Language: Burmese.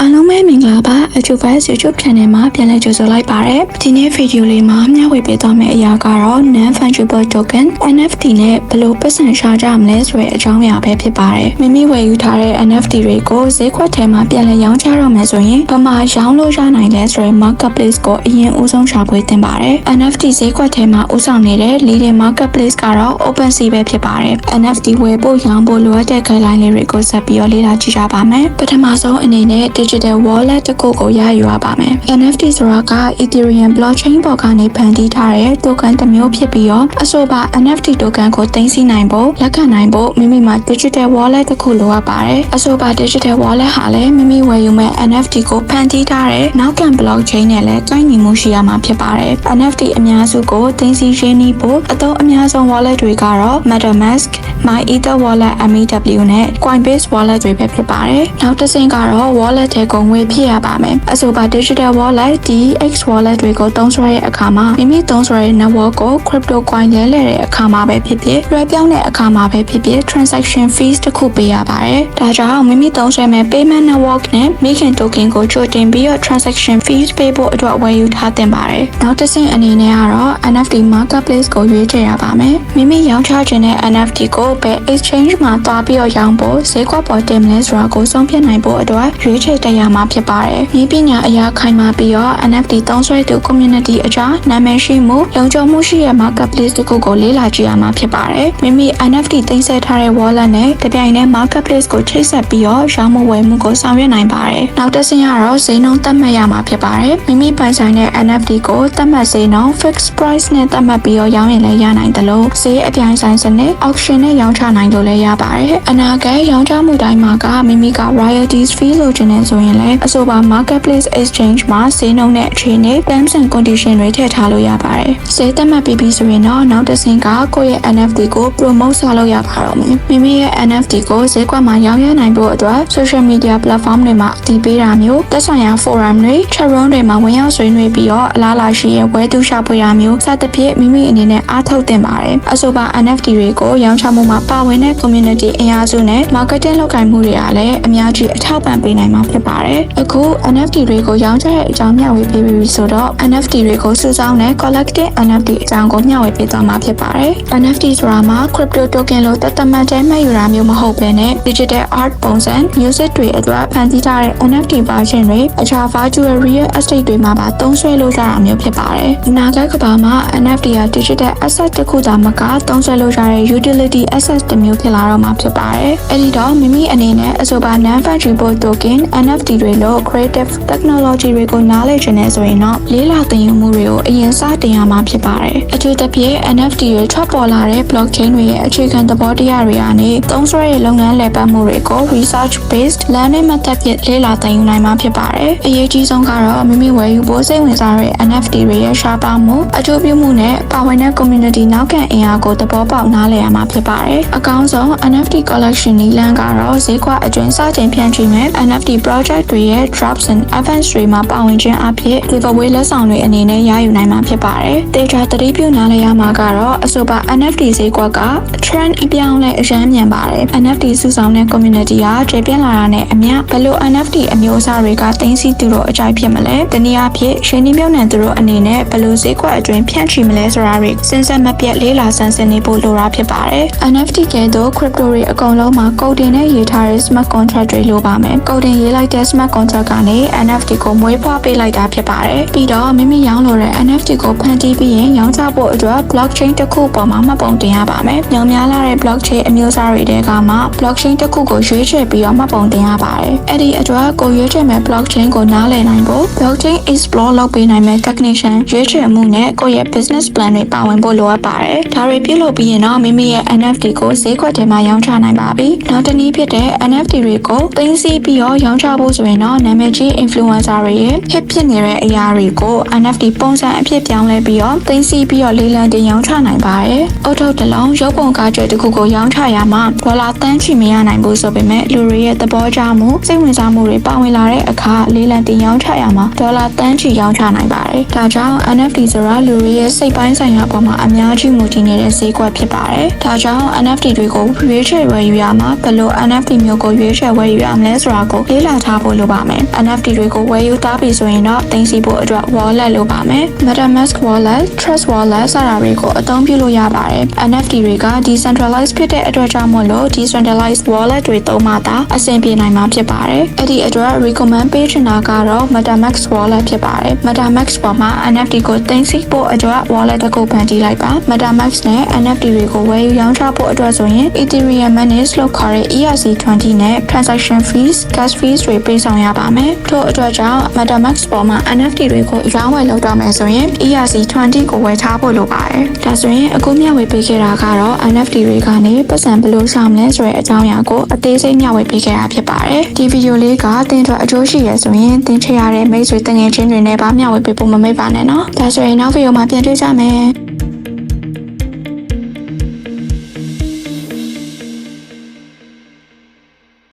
အားလုံးပဲမင်္ဂလာပါ Achuvice YouTube Channel မှာပြန်လည်ကြိုဆိုလိုက်ပါရစေ။ဒီနေ့ဗီဒီယိုလေးမှာမျှဝေပေးသွားမယ့်အရာကတော့ Non Fungible Token NFT နဲ့ဘယ်လိုပတ်စံရှာကြမလဲဆိုတဲ့အကြောင်းအရာပဲဖြစ်ပါတယ်။မိမိဝယ်ယူထားတဲ့ NFT တွေကိုဈေးကွက်ထဲမှာပြန်လည်ရောင်းချတော့မယ်ဆိုရင်ဘာမှရောင်းလို့ရနိုင်လဲဆိုတဲ့ marketplace ကိုအရင်ဦးဆုံးရှာဖွေသင့်ပါတယ်။ NFT ဈေးကွက်ထဲမှာဦးဆောင်နေတဲ့ leading marketplace ကတော့ OpenSea ပဲဖြစ်ပါတယ်။ NFT ဝယ်ဖို့ရောင်းဖို့လိုအပ်တဲ့ guideline လေးတွေကိုဆက်ပြီးတော့လေ့လာကြည့်ကြပါမယ်။ပထမဆုံးအနေနဲ့ digital wallet တစ်ခုကိုရယူရပါမယ်။ NFT ဆိုတာက Ethereum blockchain ပေါ်ကနေဖန်တီးထားတဲ့ token တစ်မျိုးဖြစ်ပြီးတော့အဆိုပါ NFT token ကိုသိမ်းဆည်းနိုင်ဖို့လက်ခံနိုင်ဖို့မိမိမှာ digital wallet တစ်ခုလိုအပ်ပါတယ်။အဆိုပါ digital wallet ဟာလည်းမိမိဝယ်ယူမဲ့ NFT ကိုဖန်တီးထားတဲ့နောက်ခံ blockchain နဲ့လည်းကိုင်းညီမှုရှိရမှာဖြစ်ပါတယ်။ NFT အများစုကိုသိမ်းဆည်းရင်းနှီးဖို့အသုံးအများဆုံး wallet တွေကတော့ MetaMask, MyEther wallet MEW နဲ့ Coinbase wallet တွေပဲဖြစ်ပါတယ်။နောက်တစ်ဆင့်ကတော့ wallet ထဲကိုငွေဖြည့်ရပါမယ်။အဆိုပါ digital wallet, DX wallet တွေကိုသုံးစွဲတဲ့အခါမှာမိမိသုံးစွဲတဲ့ network ကို crypto coin လဲလှယ်တဲ့အခါမှာပဲဖြစ်ဖြစ်လွှဲပြောင်းတဲ့အခါမှာပဲဖြစ်ဖြစ် transaction fees တစ်ခုပေးရပါတယ်။ဒါကြောင့်မိမိသုံးစွဲမဲ့ payment network နဲ့မိခင် token ကိုကြိုတင်ပြီးတော့ transaction fees ပေးဖို့အတွက်ဝယ်ယူထားသင့်ပါတယ်။နောက်တစ်ဆင့်အနေနဲ့ကတော့ NFT marketplace ကိုရွေးချယ်ရပါမယ်။မိမိရောင်းချခြင်းတဲ့ NFT ကိုဘယ် exchange မှာတွားပြီးတော့ရောင်းဖို့ဈေးကွက်ပေါ်တင်မလဲဆိုတာကိုဆုံးဖြတ်နိုင်ဖို့အတွက်ရွေးချယ်တက်ရမှာဖြစ်ပါတယ်။ဤပညာအရာခိုင်မာပြီးတော့ NFT သုံးစွဲသူ community အကြားနာမည်ရှိမှုလုံခြုံမှုရှိတဲ့ marketplace တစ်ခုကိုလေ့လာကြည့်ရမှာဖြစ်ပါတယ်။မိမိ NFT သိမ်းဆည်းထားတဲ့ wallet နဲ့တပြိုင်တည်း marketplace ကိုချိတ်ဆက်ပြီးတော့ရောင်းမဝယ်မှုကိုဆောင်ရွက်နိုင်ပါတယ်။နောက်တစ်ဆင့်ကတော့ဈေးနှုန်းသတ်မှတ်ရမှာဖြစ်ပါတယ်။မိမိပိုင်ဆိုင်တဲ့ NFT ကိုသတ်မှတ်ဈေးနှုန်း fixed price နဲ့သတ်မှတ်ပြီးတော့ရောင်းရင်လည်းရနိုင်တယ်လို့ဈေးအပြိုင်ဆိုင်စနစ် auction နဲ့ရောင်းချနိုင်လို့လည်းရပါတယ်။အနာဂတ်ရောင်းချမှုတိုင်းမှာကမိမိက royalties fee လိုချင်နေဆိုရင်လည်းအဆိုပါ marketplace exchange မှာဈေးနှုန်းနဲ့အခြေအနေ terms and condition တွေထည့်ထားလို့ရပါတယ်။ဈေးသတ်မှတ်ပြီးပြီဆိုရင်တော့နောက်တစ်ဆင့်ကကိုယ့်ရဲ့ NFT ကို promote ဆောက်လုပ်ရပါတော့မယ်။မိမိရဲ့ NFT ကိုဈေးကွက်မှာရောင်းရနိုင်ဖို့အတွက် social media platform တွေမှာအတည်ပေးတာမျိုးသက်ဆိုင်ရာ forum တွေ chat room တွေမှာဝင်ရောက်ဆွေးနွေးပြီးတော့အလားအလာရှိရဲ့ဝယ်သူရှာဖွေတာမျိုးစသဖြင့်မိမိအနေနဲ့အားထုတ်တင်ပါတယ်။အဆိုပါ NFT တွေကိုရောင်းချမှုမှာပါဝင်တဲ့ community အင်အားစုနဲ့ marketing လုပ်ကိုင်မှုတွေကလည်းအများကြီးအထောက်ပံ့ပေးနိုင်မှာဖြစ်ပါတယ်။အခု NFT တွေကိုရောင်းချတဲ့အကြောင်းမျှဝေပေးပြီးဆိုတော့ NFT တွေကိုစုဆောင်းတဲ့ collective NFT အကြောင်းကိုမျှဝေပေးသွားမှာဖြစ်ပါတယ်။ NFT ဆိုတာမှာ crypto token လို့တသက်မှတ်တဲ့မှတ်ယူတာမျိုးမဟုတ်ဘဲနဲ့ digital art ပုံစံ music တွေအတွက်ဖန်တီးထားတဲ့ NFT version တွေအခြား virtual real estate တွေမှာပါသုံးစွဲလို့ရတာမျိုးဖြစ်ပါတယ်။အနာဂတ်ကမ္ဘာမှာ NFT ဟာ digital asset တစ်ခုသာမကသုံးစွဲလို့ရတဲ့ utility asset တစ်မျိုးဖြစ်လာတော့မှာဖြစ်ပါတယ်။အဲဒီတော့မိမိအနေနဲ့အဆိုပါ non fungible token NFT တွေလို့ creative technology တွေကိုနားလည်ချင်နေဆိုရင်တော့လေးလာသင်ယူမှုတွေကိုအရင်စတင်ရမှာဖြစ်ပါတယ်။အထူးသဖြင့် NFT တွေထွက်ပေါ်လာတဲ့ blockchain တွေရဲ့အခြေခံသဘောတရားတွေကနေသုံးစွဲတဲ့လုပ်ငန်းလည်ပတ်မှုတွေကို research based learning method ဖြင့်လေ့လာသင်ယူနိုင်မှာဖြစ်ပါတယ်။အရေးကြီးဆုံးကတော့မိမိဝယ်ယူဖို့စိတ်ဝင်စားတဲ့ NFT တွေရဲ့ရှားပါမှုအကျိုးပြုမှုနဲ့ပါဝင်တဲ့ community နောက်ခံအင်အားကိုသဘောပေါက်နားလည်ရမှာဖြစ်ပါတယ်။အကောင်းဆုံး NFT collection နည်းလမ်းကတော့ဈေးကွက်အတွင်းစတင်ဖြန့်ချိမဲ့ NFT project တွေရဲ့ drops and events တွေမှာပါဝင်ခြင်းအဖြစ် giveaway လက်ဆောင်တွေအနေနဲ့ရယူနိုင်မှာဖြစ်ပါတယ်။ data သတိပြုနားလည်ရမှာကတော့အဆိုပါ NFT ဈေးကွက်က trend အပြောင်းလဲအရမ်းမြန်ပါတယ်။ NFT စုဆောင်တဲ့ community ကကျေပြန့်လာတာနဲ့အမျှဘယ်လို NFT အမျိုးအစားတွေကတင်းစီသူတို့အကြိုက်ဖြစ်မလဲ။တနည်းအားဖြင့်ရှင်နှီးမြှုပ်နှံသူတို့အနေနဲ့ဘယ်လိုဈေးကွက်အတွင်းဖြန့်ချိမလဲဆိုတာတွေစဉ်ဆက်မပြတ်လေးလာဆန်းစစ်နေဖို့လိုတာဖြစ်ပါတယ်။ NFT ကဲ့သို့ crypto တွေအကုန်လုံးမှာ coding နဲ့ရေးထားတဲ့ smart contract တွေလိုပါမယ်။ coding ရေးလိုက်တဲ့ smart contract ကနေ NFT ကိုမွေးဖွားပေးလိုက်တာဖြစ်ပါတယ်။ပြီးတော့မိမိရောင်းလိုတဲ့ NFT ကိုဖန်တီးပြီးရင်ရောင်းချဖို့အတွက် blockchain တစ်ခုပေါ်မှာမှတ်ပုံတင်ရပါမယ်။ညောင်များလာတဲ့ blockchain အမျိုးအစားတွေတဲကမှ blockchain တစ်ခုကိုရွေးချယ်ပြီးတော့မှတ်ပုံတင်ရပါတယ်။အဲ့ဒီအတွက်ကိုရွေးချယ်မဲ့ blockchain ကိုနားလည်နိုင်ဖို့ blockchain explore လုပ်ပေးနိုင်မဲ့ technician ရွေးချယ်မှုနဲ့ကိုယ့်ရဲ့ business plan တွေပါဝင်ဖို့လိုအပ်ပါတယ်။ဒါတွေပြုလုပ်ပြီးရင်တော့မိမိရဲ့ NFT ကိုဈေးကွက်ထဲမှာရောင်းချနိုင်ပါပြီ။နောက်တစ်နည်းဖြစ်တဲ့ NFT တွေကိုသိမ်းဆည်းပြီးတော့ရောင်းချဖို့ဆိုရင်တော့နာမည်ကြီး influencer တွေရဲ့ hit ဖြစ်နေတဲ့အရာတွေကို NFT ပုံစံအဖြစ်ပြောင်းလဲပြီးတော့သိမ်းဆည်းပြီးတော့လေးလံတင်ရောင်းချနိုင်ပါတယ်။အုတ်ထုတ်တစ်လုံးရုပ်ပုံကားကျွဲတစ်ခုကိုရောင်းချရမှာဒေါ်လာတန်းချီမရနိုင်ဘူးဆိုပေမဲ့လူတွေရဲ့သဘောကျမှုစိတ်ဝင်စားမှုတွေပါဝင်လာတဲ့အခါလေးလံတင်ရောင်းချရမှာဒေါ်လာတန်းချီရောင်းချနိုင်ပါတယ်။ဒါကြောင့် NFT ဆိုတာလူတွေရဲ့စိတ်ပိုင်းဆိုင်ရာပေါ်မှာအများကြီးမူတည်နေတဲ့ဈေးကွက်ဖြစ်ပါတယ်။ဒါကြောင့် NFT တွေကိုရွေးချယ်ဝယ်ယူရမှာဘယ်လို NFT မျိုးကိုရွေးချယ်ဝယ်ယူရမလဲဆိုတာကိုလေ့လာထားဖို့လိုပါမယ် NFT တွေကိုဝယ်ယူထားပြီဆိုရင်တော့သိမ်းဆည်းဖို့အတွက် wallet လိုပါမယ် MetaMask wallet Trust wallet စတာတွေကိုအသုံးပြုလို့ရပါတယ် NFT တွေက decentralized ဖြစ်တဲ့အတွက်ကြောင့်မို့လို့ decentralized wallet တွေသုံးမှသာအဆင်ပြေနိုင်မှာဖြစ်ပါတယ်အဲ့ဒီအတွက် recommend ပေးချင်တာကတော့ MetaMask wallet ဖြစ်ပါတယ် MetaMask ပေါ်မှာ NFT ကိုသိမ်းဆည်းဖို့အတွက် wallet တစ်ခုဖန်တီးလိုက်ပါ MetaMask နဲ့ NFT တွေကိုဝယ်ယူရောင်းချဖို့အတွက်ဆိုရင် Ethereum Manage လို့ခေါ်တဲ့ ERC20 နဲ့ transaction fees gas fees တွေပေးဆောင်ရပါမယ်ထို့အတွက်ကြောင့် MetaMask ပေါ်မှာ NFT တွေကိုအရောင်းဝယ်လုပ်တော့မယ်ဆိုရင် ERC20 ကိုဝယ်ထားဖို့လိုပါတယ်ဒါဆိုရင်အခုမျှဝေပေးခဲ့တာကတော့ NFT တွေကနေပတ်စံဘယ်လိုဆောင်လဲဆိုတဲ့အကြောင်းအရာကိုအသေးစိတ်မျှဝေပေးခဲ့တာဖြစ်ပါတယ်ဒီဗီဒီယိုလေးကတင်အတွက်အကျိုးရှိရဆိုရင်တင်ချရတဲ့မိတ်ဆွေတငယ်ချင်းတွေနဲ့ပါမျှဝေပေးဖို့မမေ့ပါနဲ့နော်ဒါဆိုရင်နောက်ဗီဒီယိုမှာပြန်တွေ့ကြမယ်